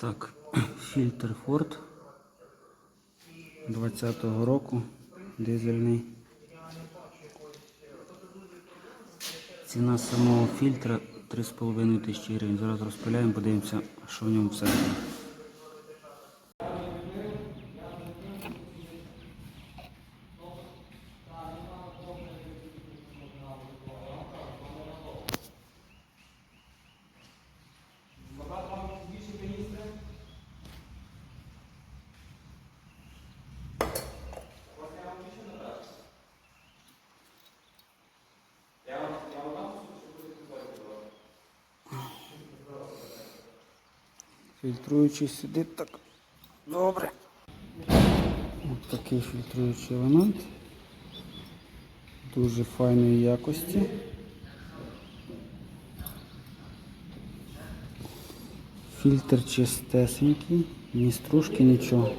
Так, фільтр Ford 20-го року, дизельний. Ціна самого фільтра 3,5 тисячі гривень. Зараз розпиляємо, подивимося, що в ньому всередині. Фільтруючий сидить так. Добре. Ось такий фільтруючий елемент. Дуже файної якості. Фільтр чистесенький, ні стружки, нічого.